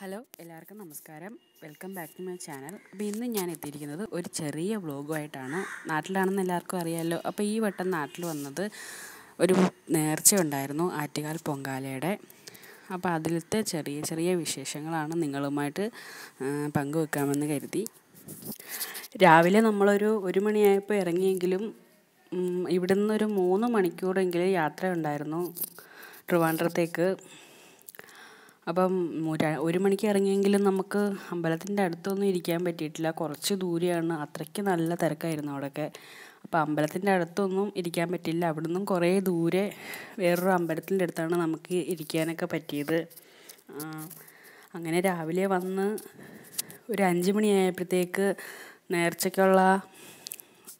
Hello എല്ലാവർക്കും നമസ്കാരം. Welcome back to my channel അപ്പോൾ ഇന്ന് ഞാൻ എത്തിയിരിക്കുന്നത് ഒരു ചെറിയ വ്ളോഗുമായിട്ടാണ് നാട്ടിലാണെന്ന് എല്ലാവർക്കും അറിയാമല്ലോ അപ്പോൾ ഈ വട്ടം നാട്ടിൽ വന്നത് ഒരു നേർച്ച ഉണ്ടായിരുന്നു ആറ്റുകാൽ പൊങ്കാലയുടെ. അപ്പോൾ അതിലത്തെ ചെറിയ ചെറിയ വിശേഷങ്ങളാണ് നിങ്ങളുമായിട്ട് പങ്കുവെക്കാമെന്ന് കരുതി. രാവിലെ നമ്മളൊരു ഒരു മണിയായപ്പോൾ ഇറങ്ങിയെങ്കിലും ഇവിടുന്ന് ഒരു മൂന്ന് മണിക്കൂറെങ്കിലും യാത്ര ഉണ്ടായിരുന്നു. ട്രിവാൻഡ്രത്തേക്ക്. അപ്പം ഒരു- മണിക്ക് ഇറങ്ങിയെങ്കിലും നമുക്ക് അമ്പലത്തിന്റെ അടുത്തൊന്നും ഇരിക്കാൻ പറ്റിയിട്ടില്ല. കുറച്ച് ദൂരെയാണ്. അത്രയ്ക്ക് നല്ല തിരക്കായിരുന്നു അവിടെയൊക്കെ. അപ്പോൾ അമ്പലത്തിന്റെ അടുത്തൊന്നും ഇരിക്കാൻ പറ്റില്ല നിന്നും കുറേ ദൂരെ വേറൊരു അമ്പലത്തിന്റെ അടുത്താണ് നമുക്ക് ഇരിക്കാനൊക്കെ പറ്റിയത്. അങ്ങനെ രാവിലെ വന്ന് ഒരു അഞ്ച് മണിയായപ്പോഴത്തേക്ക് നേർച്ചയ്ക്കുള്ള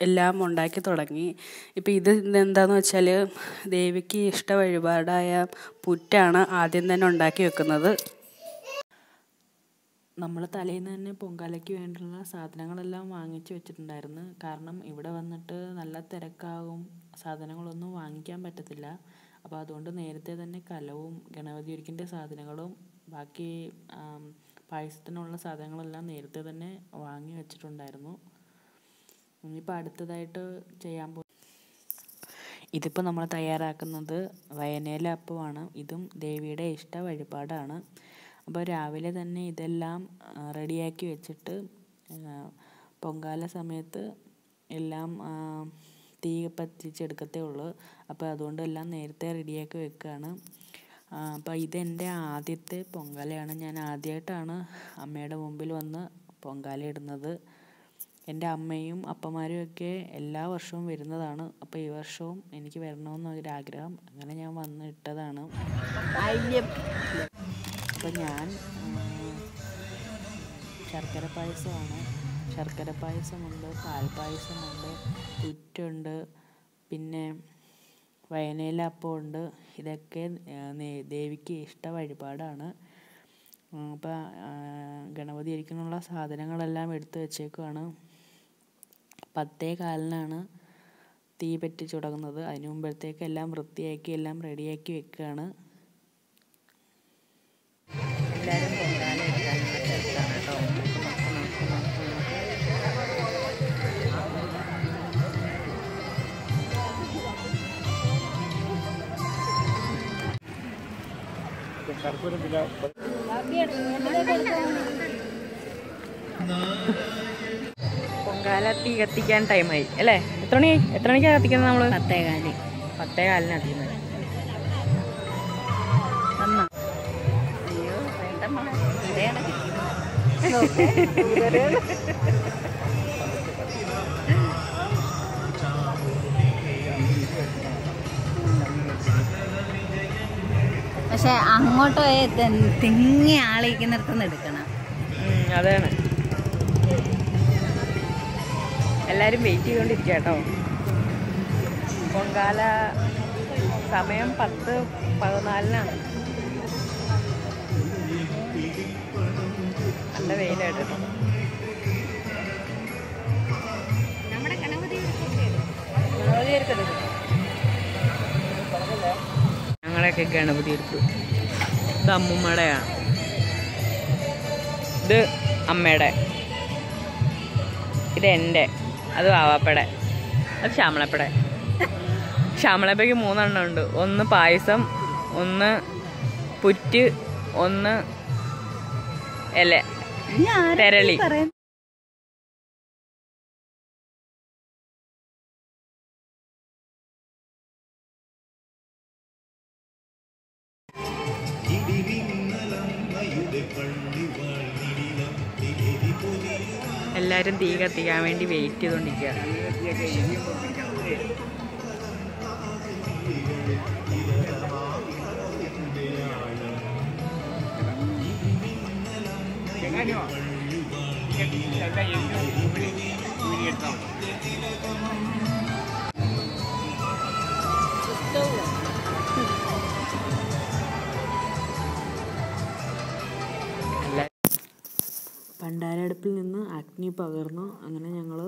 എല്ലാം ഉണ്ടാക്കി തുടങ്ങി. ഇപ്പം ഇത് എന്താന്ന് വെച്ചാൽ ദേവിക്ക് ഇഷ്ട വഴിപാടായ പുറ്റാണ് ആദ്യം തന്നെ ഉണ്ടാക്കി വെക്കുന്നത്. നമ്മൾ തലേന്ന് തന്നെ പൊങ്കാലയ്ക്ക് വേണ്ടിയുള്ള സാധനങ്ങളെല്ലാം വാങ്ങിച്ചു വെച്ചിട്ടുണ്ടായിരുന്നു. കാരണം ഇവിടെ വന്നിട്ട് നല്ല തിരക്കാകും സാധനങ്ങളൊന്നും വാങ്ങിക്കാൻ പറ്റത്തില്ല. അപ്പോൾ അതുകൊണ്ട് നേരത്തെ തന്നെ കലവും ഗണപതി ഒരുക്കിന്റെ സാധനങ്ങളും ബാക്കി പായസത്തിനുള്ള സാധനങ്ങളെല്ലാം നേരത്തെ തന്നെ വാങ്ങി വെച്ചിട്ടുണ്ടായിരുന്നു. ഇനിയിപ്പോൾ അടുത്തതായിട്ട് ചെയ്യാൻ പോ ഇതിപ്പോൾ നമ്മൾ തയ്യാറാക്കുന്നത് വയനേല അപ്പമാണ് ഇതും ദേവിയുടെ ഇഷ്ട വഴിപാടാണ്. അപ്പോൾ രാവിലെ തന്നെ ഇതെല്ലാം റെഡിയാക്കി വെച്ചിട്ട് പൊങ്കാല സമയത്ത് എല്ലാം തീ പറ്റിച്ചെടുക്കത്തേ ഉള്ളൂ. അപ്പോൾ അതുകൊണ്ട് എല്ലാം നേരത്തെ റെഡിയാക്കി വെക്കുകയാണ് അപ്പോൾ ഇതെന്റെ ആദ്യത്തെ പൊങ്കാലയാണ്. ഞാൻ ആദ്യമായിട്ടാണ് അമ്മയുടെ മുമ്പിൽ വന്ന് പൊങ്കാല ഇടുന്നത്. എന്റെ അമ്മയും അപ്പന്മാരും ഒക്കെ എല്ലാ വർഷവും വരുന്നതാണ്. അപ്പോൾ ഈ വർഷവും എനിക്ക് വരണമെന്നൊരാഗ്രഹം അങ്ങനെ ഞാൻ വന്നിട്ടതാണ് അപ്പം ഞാൻ ശർക്കര പായസമാണ്. ശർക്കര പായസമുണ്ട് പാൽപ്പായസമുണ്ട് പുറ്റുണ്ട് പിന്നെ വയനയിലെ അപ്പമുണ്ട്. ഇതൊക്കെ ദേവിക്ക് ഇഷ്ട വഴിപാടാണ്. അപ്പോൾ ഗണപതി ഇരിക്കാനുള്ള സാധനങ്ങളെല്ലാം എടുത്തു വെച്ചേക്കുവാണ്. പത്തേ കാലിനാണ് തീ പറ്റിച്ച് തുടങ്ങുന്നത് അതിന് മുമ്പത്തേക്ക് എല്ലാം വൃത്തിയാക്കി എല്ലാം റെഡിയാക്കി വെക്കുകയാണ് എല്ലാവരും നോക്ക് നോക്ക് നോക്ക് നോക്ക് നോക്ക്. പൊങ്കാല തീ കത്തിക്കാൻ ടൈമായി അല്ലേ? എത്ര മണി? എത്ര മണിക്കാണ് കത്തിക്കുന്നത് നമ്മൾ പത്തേകാൽ. പത്തേ കാലിന് കത്തിക്കുന്നത് പക്ഷെ അങ്ങോട്ട് തിങ്ങി ആളിക്കുന്നിടത്തുനിന്ന് എടുക്കണം. അതാണ്. എല്ലാവരും വെയിറ്റ് ചെയ്തുകൊണ്ടിരിക്കുക കേട്ടോ പൊങ്കാല സമയം പത്ത് പതിനാലിനാണ്. നല്ല വെയിലായിട്ട് ഞങ്ങളെയൊക്കെ ഗണപതി എടുത്തു ഇത് അമ്മൂമ്മയുടെയാണ് ഇത് അമ്മയുടെ. ഇത് എന്റെ. അത് വാവാപ്പട അത് ശ്യാമളപ്പട ശ്യാമളപ്പയ്ക്ക് മൂന്നെണ്ണം ഉണ്ട്. ഒന്ന് പായസം ഒന്ന് പുറ്റ് ഒന്ന് ഇല. തെരളി. എല്ലാവരും തീ കത്തിക്കാൻ വേണ്ടി വെയിറ്റ് ചെയ്തുകൊണ്ടിരിക്കുക പണ്ടാരടുപ്പിൽ നിന്ന് അഗ്നി പകർന്നു. അങ്ങനെ ഞങ്ങൾ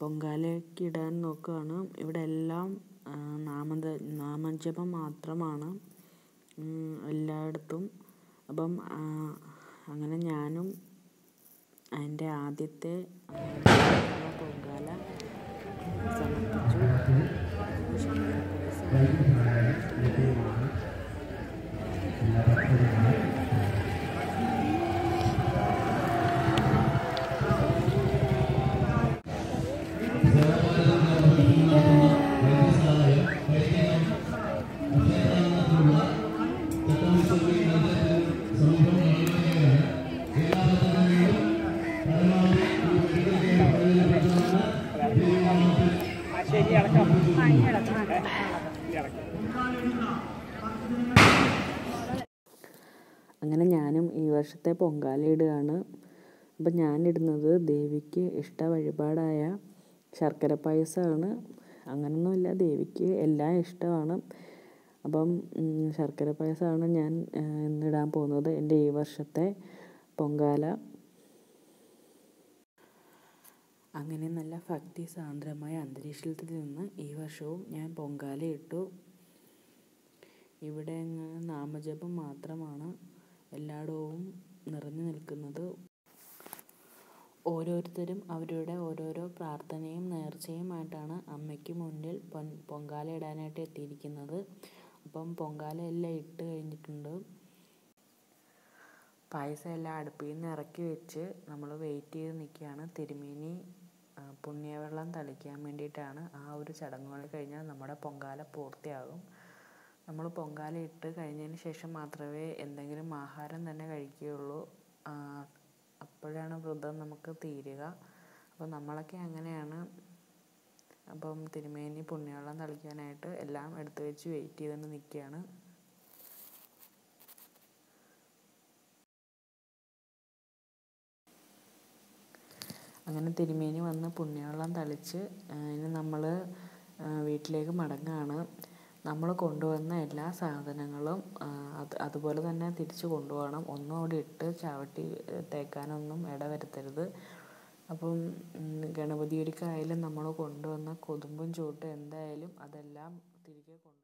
പൊങ്കാലയ്ക്ക് ഇടാൻ നോക്കുകയാണ്. ഇവിടെ എല്ലാം നാമ നാമത നാമജപം മാത്രമാണ് എല്ലായിടത്തും. അപ്പം അങ്ങനെ ഞാനും എന്റെ ആദ്യത്തെ പൊങ്കാല അങ്ങനെ ഞാനും ഈ വർഷത്തെ പൊങ്കാല ഇടുകയാണ്. അപ്പം ഞാനിടുന്നത് ദേവിക്ക് ഇഷ്ട വഴിപാടായ ശർക്കര പായസമാണ്. അങ്ങനൊന്നുമില്ല ദേവിക്ക് എല്ലാം ഇഷ്ടമാണ്. അപ്പം ശർക്കര പായസമാണ് ഞാൻ ഇന്നിടാൻ പോകുന്നത് എന്റെ ഈ വർഷത്തെ പൊങ്കാല. അങ്ങനെ നല്ല ഭക്തി സാന്ദ്രമായ അന്തരീക്ഷത്തിൽ നിന്ന് ഈ വർഷവും ഞാൻ പൊങ്കാല ഇട്ടു. ഇവിടെ നാമജപം മാത്രമാണ് എല്ലായിടവും നിറഞ്ഞു നിൽക്കുന്നത്. ഓരോരുത്തരും അവരുടെ ഓരോരോ പ്രാർത്ഥനയും നേർച്ചയുമായിട്ടാണ് അമ്മയ്ക്ക് മുന്നിൽ പൊൻ പൊങ്കാല ഇടാനായിട്ട് എത്തിയിരിക്കുന്നത്. അപ്പം പൊങ്കാല എല്ലാം ഇട്ട് കഴിഞ്ഞിട്ടുണ്ട്. പായസം എല്ലാം അടുപ്പിൽ നിന്ന് ഇറക്കി വെച്ച് നമ്മൾ വെയിറ്റ് ചെയ്ത് നിൽക്കുകയാണ്. തിരുമേനി പുണ്യവെള്ളം തളിക്കാൻ വേണ്ടിയിട്ടാണ് ആ ഒരു ചടങ്ങുകൾ കഴിഞ്ഞാൽ നമ്മുടെ പൊങ്കാല പൂർത്തിയാകും. നമ്മൾ പൊങ്കാല ഇട്ട് കഴിഞ്ഞതിന് ശേഷം മാത്രമേ എന്തെങ്കിലും ആഹാരം തന്നെ കഴിക്കുകയുള്ളൂ. അപ്പോഴാണ് വ്രതം നമുക്ക് തീരുക. അപ്പോൾ നമ്മളൊക്കെ അങ്ങനെയാണ്. അപ്പം തിരുമേനി പുണ്യവെള്ളം തളിക്കാനായിട്ട് എല്ലാം എടുത്തു വെച്ച് വെയിറ്റ് ചെയ്തുകൊണ്ട് നിൽക്കുകയാണ്. അങ്ങനെ തിരുമേനി വന്ന് പുണ്യവെള്ളം തളിച്ച് ഇനി നമ്മൾ വീട്ടിലേക്ക് മടങ്ങുകയാണ് നമ്മൾ കൊണ്ടുവന്ന എല്ലാ സാധനങ്ങളും അത് അതുപോലെ തന്നെ തിരിച്ച് കൊണ്ടുപോകണം. ഒന്നും അവിടെ ഇട്ട് ചവിട്ടി തേക്കാനൊന്നും ഇട വരുത്തരുത്. അപ്പം ഗണപതിയൊരുക്കായാലും ഗണപതി നമ്മൾ കൊണ്ടുവന്ന കൊതുമ്പും ചൂട്ടും എന്തായാലും അതെല്ലാം തിരികെ കൊണ്ടുപോകണം